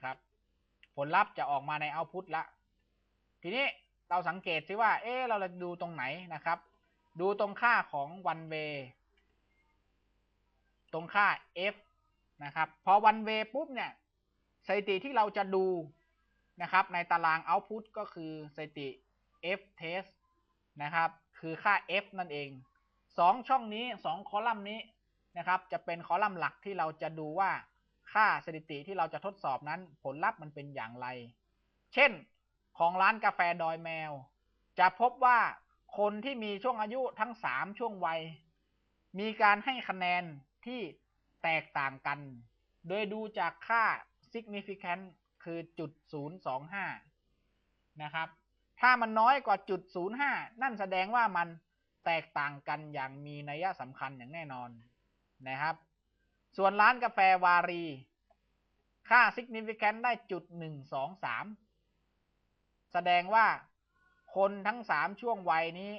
นะครับ ผลลัพธ์จะออกมาในเอาต์พุตละ ทีนี้เราสังเกตซิว่า เอ๊เราจะดูตรงไหนนะครับ ดูตรงค่าของ one way ตรงค่า f นะครับ พอ one way ปุ๊บเนี่ยสถิติที่เราจะดูนะครับ ในตาราง output ก็คือสถิติ f test นะครับ คือค่า f นั่นเองสองช่องนี้สองคอลัมน์นี้นะครับ จะเป็นคอลัมน์หลักที่เราจะดูว่า ค่าสถิติที่เราจะทดสอบนั้นผลลัพธ์มันเป็นอย่างไร เช่น ของร้านกาแฟดอยแมว จะพบว่าคนที่มีช่วงอายุทั้งสามช่วงวัย มีการให้คะแนนที่แตกต่างกัน โดยดูจากค่า significant คือจุดศูนย์สองห้านะครับ ถ้ามันน้อยกว่าจุดศูนย์ห้านั่นแสดงว่ามันแตกต่างกันอย่างมีนัยสำคัญอย่างแน่นอนนะครับ ส่วนร้านกาแฟวารี ค่า significant ได้จุดหนึ่งสองสามแสดงว่าคนทั้งสามช่วงวัยนี้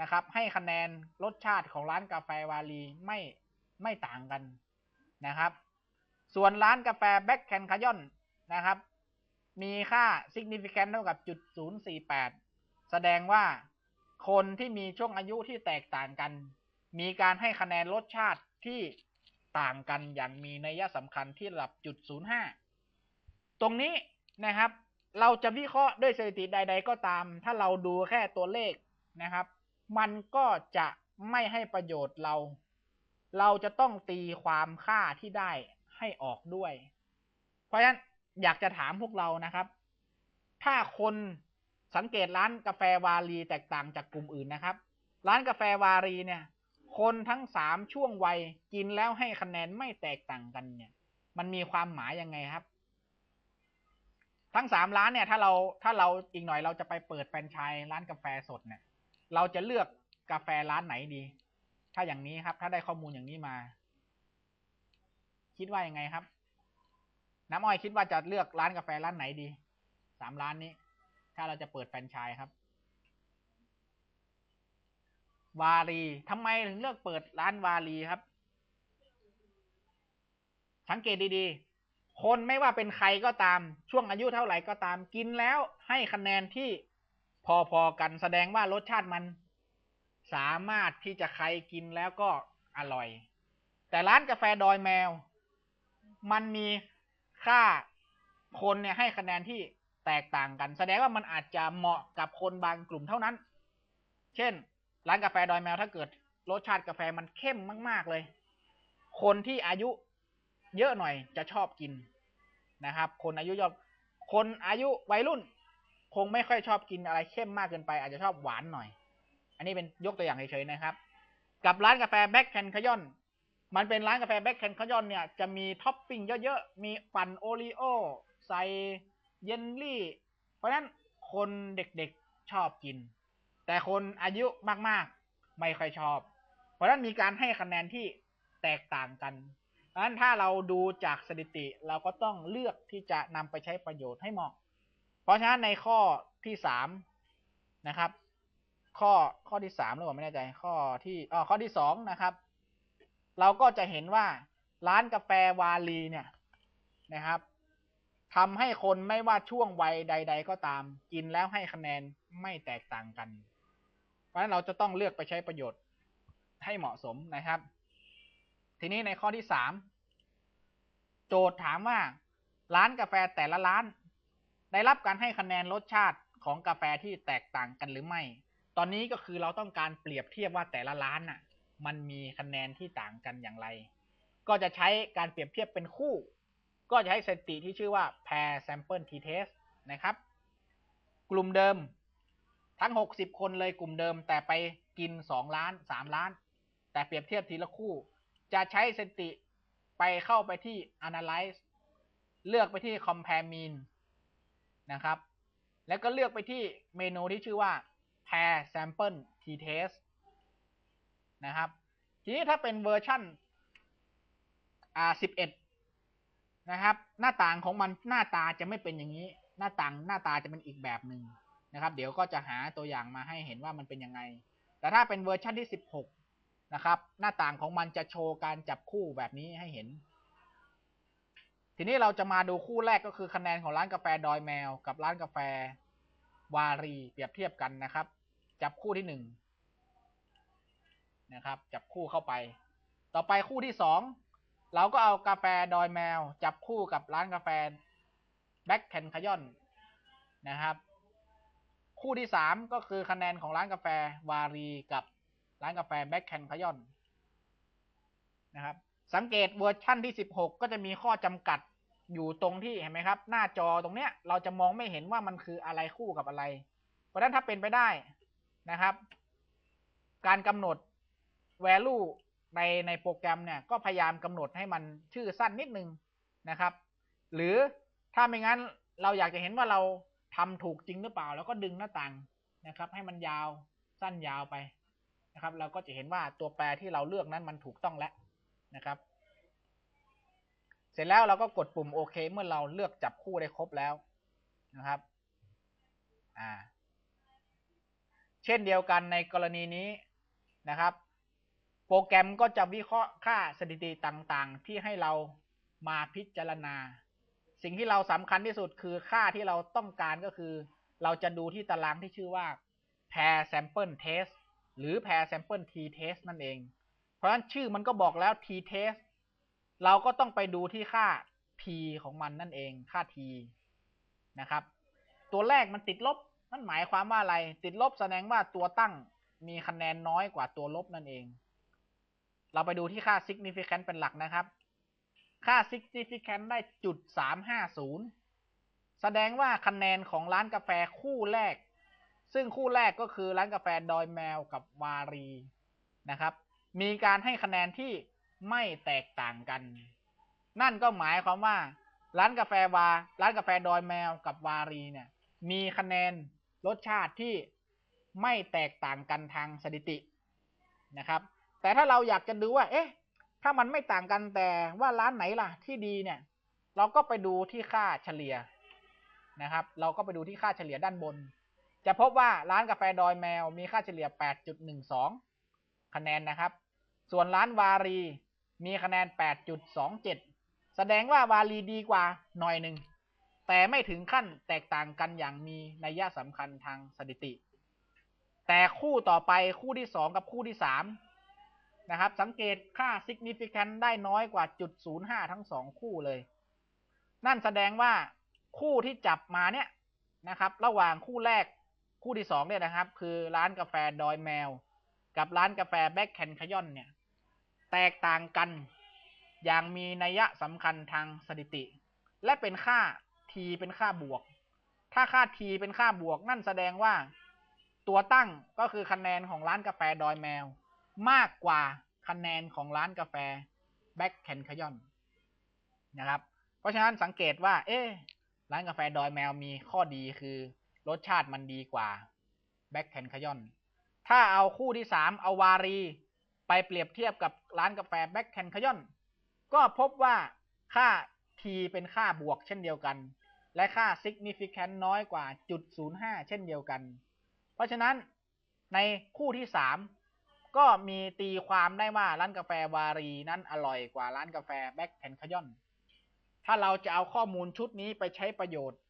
นะครับ ให้คะแนนรสชาติของร้านกาแฟวารีไม่ไม่ต่างกันนะครับ ส่วนร้านกาแฟแบ็กแคนคายอนนะครับ มีค่า significant เท่ากับจุดศูนย์สี่แปดแสดงว่าคนที่มีช่วงอายุที่แตกต่างกัน มีการให้คะแนนรสชาติที่ ต่างกันอย่างมีนัยสำคัญที่ระดับจุดศูนย์ห้าตรงนี้นะครับ เราจะวิเคราะห์ด้วยสถิติใด ๆ ก็ตาม ถ้าเราดูแค่ตัวเลขนะครับ มันก็จะไม่ให้ประโยชน์เรา เราจะต้องตีความค่าที่ได้ให้ออกด้วย เพราะฉะนั้นอยากจะถามพวกเรานะครับ ถ้าคนสังเกตร้านกาแฟวารีแตกต่างจากกลุ่มอื่นนะครับ ร้านกาแฟวารีเนี่ย คนทั้งสามช่วงวัยกินแล้วให้คะแนนไม่แตกต่างกันเนี่ย มันมีความหมายยังไงครับ ทั้งสามร้านเนี่ย ถ้าเราถ้าเราอีกหน่อยเราจะไปเปิดแฟรนไชส์ร้านกาแฟสดเนี่ย เราจะเลือกกาแฟร้านไหนดี ถ้าอย่างนี้ครับ ถ้าได้ข้อมูลอย่างนี้มา คิดว่ายังไงครับ น้ำอ้อยคิดว่าจะเลือกร้านกาแฟร้านไหนดีสามร้านนี้ ถ้าเราจะเปิดแฟรนไชส์ครับ วารีทำไมถึงเลือกเปิดร้านวารีครับ สังเกตดีๆ คนไม่ว่าเป็นใครก็ตาม ช่วงอายุเท่าไหร่ก็ตาม กินแล้วให้คะแนนที่พอๆกันแสดงว่ารสชาติมัน สามารถที่จะใครกินแล้วก็อร่อย แต่ร้านกาแฟดอยแมว มันมีค่าคนเนี่ยให้คะแนนที่แตกต่างกัน แสดงว่ามันอาจจะเหมาะกับคนบางกลุ่มเท่านั้น เช่น ร้านกาแฟดอยแมวถ้าเกิดรสชาติกาแฟมันเข้มมาก ๆเลย คนที่อายุเยอะหน่อยจะชอบกินนะครับ คนอายุยอดคนอายุวัยรุ่น คงไม่ค่อยชอบกินอะไรเข้มมากเกินไป อาจจะชอบหวานหน่อย อันนี้เป็นยกตัวอย่างเฉยๆนะครับ กับร้านกาแฟแบ็คแคนคยอนมันเป็นร้านกาแฟแบ็คแคนคยอนเนี่ยจะมีท็อปปิ้งเยอะๆ มีปั่นโอรีโอใส่เยนลี่ เพราะนั้นคนเด็กๆชอบกิน แต่คนอายุมากๆ ไม่ค่อยชอบ เพราะนั้นมีการให้คะแนนที่แตกต่างกันเพราะนั้นถ้าเราดูจากสถิติเราก็ต้องเลือกที่จะนำไปใช้ประโยชน์ให้เหมาะ เพราะฉะนั้นในข้อที่สามนะครับ ข้อข้อที่สามหรือเปล่าไม่แน่ใจ ข้อที่อ๋อข้อที่สองนะครับ เราก็จะเห็นว่าร้านกาแฟวาลีเนี่ยนะครับทำให้คนไม่ว่าช่วงวัยใด ๆ ก็ตาม กินแล้วให้คะแนนไม่แตกต่างกัน เพราะฉะนั้นเราจะต้องเลือกไปใช้ประโยชน์ให้เหมาะสมนะครับ ทีนี้ในข้อที่สามโจทย์ถามว่า ร้านกาแฟแต่ละร้าน ได้รับการให้คะแนนรสชาติของกาแฟที่แตกต่างกันหรือไม่ ตอนนี้ก็คือเราต้องการเปรียบเทียบว่าแต่ละร้านน่ะ มันมีคะแนนที่ต่างกันอย่างไร ก็จะใช้การเปรียบเทียบเป็นคู่ ก็จะให้สถิติที่ชื่อว่า pair sample t test นะครับ กลุ่มเดิม ทั้ง60คนเลยกลุ่มเดิม แต่ไปกิน2ล้าน3ล้าน แต่เปรียบเทียบทีละคู่ จะใช้สติไปเข้าไปที่ analyze เลือกไปที่ compare mean นะครับ แล้วก็เลือกไปที่เมนูที่ชื่อว่า pair sample t test นะครับ ทีนี้ถ้าเป็นเวอร์ชันอ่า11 นะครับ หน้าต่างของมันหน้าตาจะไม่เป็นอย่างนี้ หน้าต่างหน้าตาจะเป็นอีกแบบหนึ่ง นะครับ เดี๋ยวก็จะหาตัวอย่างมาให้เห็นว่ามันเป็นยังไง แต่ถ้าเป็นเวอร์ชันที่ 16 นะครับ หน้าต่างของมันจะโชว์การจับคู่แบบนี้ให้เห็น ทีนี้เราจะมาดูคู่แรกก็คือคะแนนของร้านกาแฟดอยแมว กับร้านกาแฟวารีเปรียบเทียบกันนะครับ จับคู่ที่หนึ่งนะครับ จับคู่เข้าไป ต่อไปคู่ที่สองเราก็เอากาแฟดอยแมว จับคู่กับร้านกาแฟแบ็คแคนคายอนนะครับ คู่ที่สามก็คือคะแนนของร้านกาแฟวารีกับร้านกาแฟแบ็คแคนคายอนนะครับสังเกตเวอร์ชั่นที่สิบหกก็จะมีข้อจำกัดอยู่ตรงที่เห็นไหมครับ หน้าจอตรงเนี้ยเราจะมองไม่เห็นว่ามันคืออะไรคู่กับอะไร เพราะฉะนั้นถ้าเป็นไปได้นะครับ การกำหนด value ในในโปรแกรมเนี่ยก็พยายามกำหนดให้มันชื่อสั้นนิดนึงนะครับ หรือถ้าไม่งั้นเราอยากจะเห็นว่าเรา ทำถูกจริงหรือเปล่า แล้วก็ดึงหน้าต่างนะครับ ให้มันยาวสั้นยาวไปนะครับ เราก็จะเห็นว่าตัวแปรที่เราเลือกนั้นมันถูกต้องแล้วนะครับ เสร็จแล้วเราก็กดปุ่มโอเค เมื่อเราเลือกจับคู่ได้ครบแล้วนะครับ อ่า เช่นเดียวกันในกรณีนี้นะครับ โปรแกรมก็จะวิเคราะห์ค่าสถิติต่างๆ ที่ให้เรามาพิจารณา สิ่งที่เราสำคัญที่สุดคือค่าที่เราต้องการก็คือ เราจะดูที่ตารางที่ชื่อว่า pair sample test หรือ pair sample t test นั่นเอง เพราะฉะนั้นชื่อมันก็บอกแล้ว t test เราก็ต้องไปดูที่ค่า t ของมันนั่นเองค่า t นะครับ ตัวแรกมันติดลบนั่นหมายความว่าอะไร ติดลบแสดงว่าตัวตั้งมีคะแนนน้อยกว่าตัวลบนั่นเอง เราไปดูที่ค่า significant เป็นหลักนะครับ ค่า significant ได้จุดสามห้าศูนย์แสดงว่าคะแนนของร้านกาแฟคู่แรก ซึ่งคู่แรกก็คือร้านกาแฟดอยแมวกับวารีนะครับ มีการให้คะแนนที่ไม่แตกต่างกัน นั่นก็หมายความว่า ร้านกาแฟวา ร้านกาแฟดอยแมวกับวารีเนี่ย มีคะแนนรสชาติที่ไม่แตกต่างกันทางสถิตินะครับ แต่ถ้าเราอยากจะดูว่า เอ๊ะ ถ้ามันไม่ต่างกันแต่ว่าร้านไหนล่ะที่ดีเนี่ย เราก็ไปดูที่ค่าเฉลี่ยนะครับ เราก็ไปดูที่ค่าเฉลี่ยด้านบน จะพบว่าร้านกาแฟดอยแมวมีค่าเฉลี่ย 8.12 คะแนนนะครับ ส่วนร้านวารีมีคะแนน 8.27 แสดงว่าวารีดีกว่าหน่อยหนึ่ง แต่ไม่ถึงขั้นแตกต่างกันอย่างมีนัยสำคัญทางสถิติ แต่คู่ต่อไปคู่ที่ 2 กับคู่ที่ 3 นะครับ สังเกตค่า significant ได้น้อยกว่าจุด05ทั้งสองคู่เลย นั่นแสดงว่าคู่ที่จับมาเนี่ยนะครับ ระหว่างคู่แรกคู่ที่สองเนี่ยนะครับ คือร้านกาแฟดอยแมว กับร้านกาแฟแบ็คแคนคยอนเนี่ย แตกต่างกันอย่างมีนัยสำคัญทางสถิติ และเป็นค่า t เป็นค่าบวก ถ้าค่า t เป็นค่าบวก นั่นแสดงว่าตัวตั้งก็คือคะแนนของร้านกาแฟดอยแมว มากกว่าคะแนนของร้านกาแฟแบ็คแคนคยอนนะครับ เพราะฉะนั้นสังเกตว่า เอ๊ร้านกาแฟดอยแมวมีข้อดีคือรสชาติมันดีกว่าแบ็คแคนคยอนถ้าเอาคู่ที่สามเอาวารี ไปเปรียบเทียบกับร้านกาแฟแบ็คแคนคยอนก็พบว่าค่า t เป็นค่าบวกเช่นเดียวกัน และค่า significant น้อยกว่าจุด05 เช่นเดียวกัน เพราะฉะนั้นในคู่ที่สาม ก็มีตีความได้ว่าร้านกาแฟวารีนั้นอร่อยกว่าร้านกาแฟแบ็คแคนคยอน ถ้าเราจะเอาข้อมูลชุดนี้ไปใช้ประโยชน์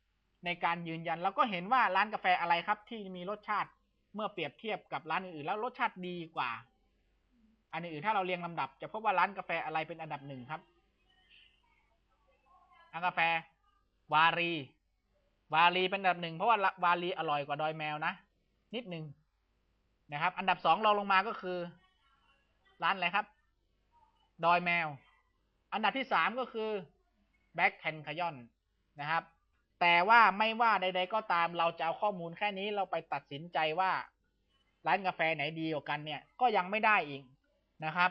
ในการยืนยันเราก็เห็นว่าร้านกาแฟอะไรครับ ที่มีรสชาติเมื่อเปรียบเทียบกับร้านอื่นๆแล้วรสชาติดีกว่า อันอื่นถ้าเราเรียงลำดับ จะพบว่าร้านกาแฟอะไรเป็นอันดับหนึ่งครับร้านกาแฟ วารี วารีเป็นอันดับหนึ่งเพราะว่าวารีอร่อยกว่าดอยแมวนะนิดหนึ่ง นะครับ อันดับสองรองลงมาก็คือ ร้านอะไรครับ ดอยแมว อันดับที่สามก็คือแบ็คแคนคยอนนะครับ แต่ว่าไม่ว่าใด ๆ ก็ตามเราจะเอาข้อมูลแค่นี้เราไปตัดสินใจว่า ร้านกาแฟไหนดีกว่ากันเนี่ย ก็ยังไม่ได้อีกนะครับ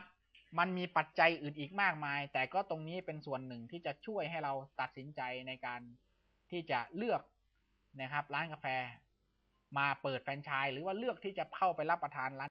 มันมีปัจจัยอื่นอีกมากมาย แต่ก็ตรงนี้เป็นส่วนหนึ่งที่จะช่วยให้เราตัดสินใจในการที่จะเลือกนะครับ ร้านกาแฟ มาเปิดแฟรนไชส์หรือว่าเลือกที่จะเข้าไปรับประทานร้าน